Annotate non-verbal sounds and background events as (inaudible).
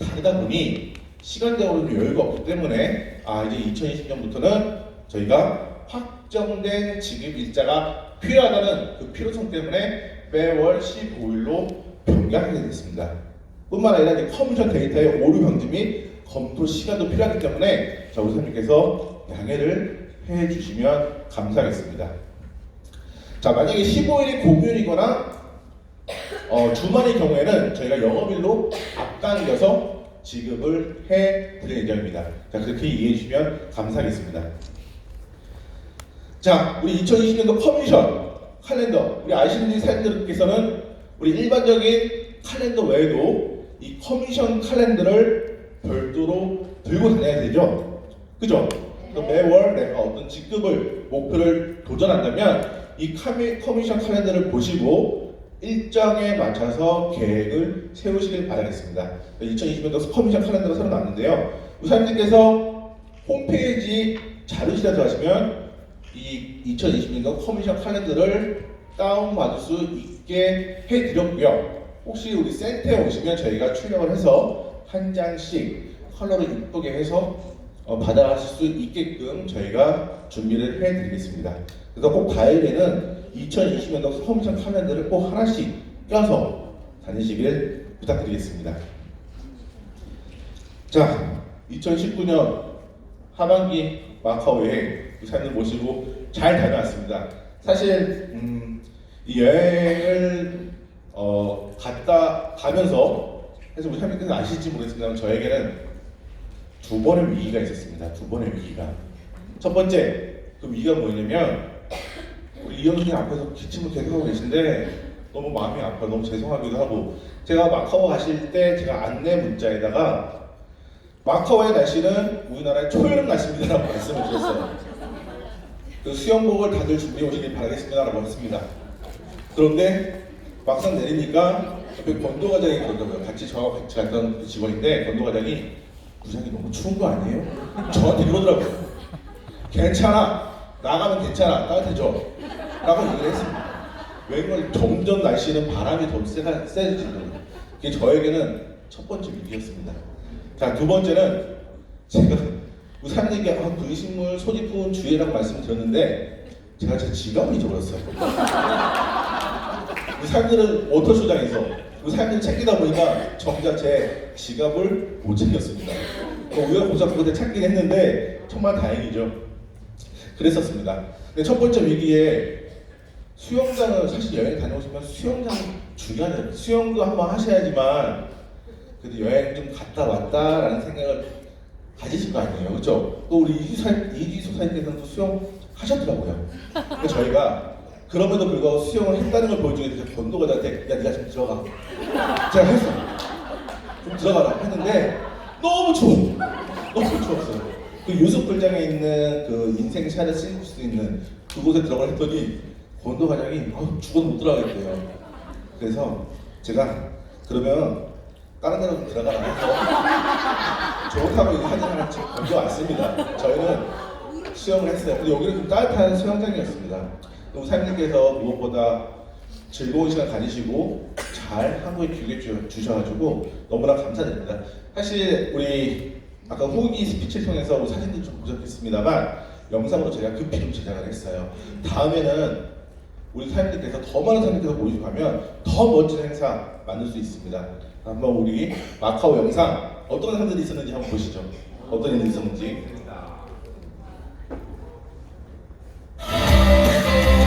다르다 보니 시간적으로 여유가 없기 때문에 아 이제 2020년부터는 저희가 확정된 지급 일자가 필요하다는 그 필요성 때문에 매월 15일로 변경하게 됐습니다. 뿐만 아니라 이제 커뮤니션 데이터의 오류 방지 및 검토 시간도 필요하기 때문에 자 우선님께서 양해를 해주시면 감사하겠습니다. 자 만약에 15일이 공휴일이거나 어, 주말의 경우에는 저희가 영업일로 앞당겨서 지급을 해 드릴 예정입니다. 자, 그렇게 이해해 주시면 감사하겠습니다. 자, 우리 2020년도 커미션 칼렌더, 우리 아시는 사람들께서는 우리 일반적인 칼렌더 외에도 이 커미션 칼렌더를 별도로 들고 다녀야 되죠. 그죠? 그래서 매월 내가 어떤 직급을 목표를 도전한다면 이 커미션 칼렌더를 보시고 일정에 맞춰서 계획을 세우시길 바라겠습니다. 2020년도 커미션 칼렌더가 새로 나왔는데요. 우사님께서 홈페이지 자료실에 들어가시면 이 2020년도 커미션 칼렌더를 다운받을 수 있게 해드렸고요. 혹시 우리 센터에 오시면 저희가 출력을 해서 한 장씩 컬러를 이쁘게 해서 어, 받아가실 수 있게끔 저희가 준비를 해드리겠습니다. 그래서 꼭 다일에는 2020년도 커미션 칼렌더를 꼭 하나씩 껴서 다니시길 부탁드리겠습니다. 자, 2019년 하반기 마카오 여행 우산을 모시고 잘 다녀왔습니다. 사실 음, 이 여행을 어, 갔다 가면서 사실 우리 사님께서 아실지 모르겠습니다만 저에게는 두 번의 위기가 있었습니다. 두 번의 위기가. 첫 번째 그 위기가 뭐냐면 이영순이 앞에서 기침을 계속 하고 계신데 너무 마음이 아파요. 너무 죄송하기도 하고 제가 마카오 가실 때 제가 안내 문자에다가 마카오의 날씨는 우리나라의 초여름 날씨입니다라고 (laughs) 말씀을 주셨어요. 그 수영복을 다들 준비해 오시길 바라겠습니다라고 했습니다. 그런데 막상 내리니까 옆에 권도 과장이 그러더라고요. 같이 저하고 같이 갔던 그 직원인데 권도 과장이 부장이 너무 추운 거 아니에요? 저한테 그러더라고요. 괜찮아. 나가면 괜찮아. 따뜻해져. 라고 얘기를 했습니다. 왜냐면 점점 날씨는 바람이 더 세지거든요. 그게 저에게는 첫 번째 위기였습니다. 자, 두 번째는 제가 우산에게 아, 분식물 소지품 주의라고 말씀을 드렸는데 제가 제 지갑을 잊어버렸어요. 그 워터쇼장에서 그 사람들 챙기다 보니까 정작 제 지갑을 못 챙겼습니다. 뭐 우여곡절 그때 찾긴 했는데 정말 다행이죠. 그랬었습니다. 근데 첫 번째 위기에 수영장을 사실 여행 다녀오시면 수영장 중요하잖아요. 수영도 한번 하셔야지만 그래도 여행 좀 갔다 왔다라는 생각을 가지실 거 아니에요. 그렇죠? 또 우리 또 수영 하셨더라고요. 그래서 저희가 그럼에도 불구하고 수영을 했다는 걸 보여주기 위해서 권도가 나한테 야 네가 좀 들어가. 제가 했어. 좀 들어가라 했는데 너무 추워. 너무 추웠어요. 그 유숙불장에 있는 그 인생샷을 찍을 수 있는 그곳에 들어가 했더니 권도 과장이 어, 죽어도 못 들어가겠대요. 그래서 제가 그러면 다른 데로 좀 들어가라 해서 좋다고 이제 사진 하나 찍 건져 왔습니다. 저희는 수영을 했어요. 근데 여기는 좀 따뜻한 수영장이었습니다. 우리 사장님께서 무엇보다 즐거운 시간 가지시고 잘 한국에 기회 주- 주셔가지고 너무나 감사드립니다. 사실 우리 아까 후기 스피치를 통해서 우리 사진도 좀 부족했습니다만 영상으로 제가 급히 좀 제작을 했어요. 다음에는 우리 사장님께서 더 많은 사장님께서 모시고 가면 더 멋진 행사 만들 수 있습니다. 한번 우리 마카오 영상 어떤 사람들이 있었는지 한번 보시죠. 어떤 일이 있었는지.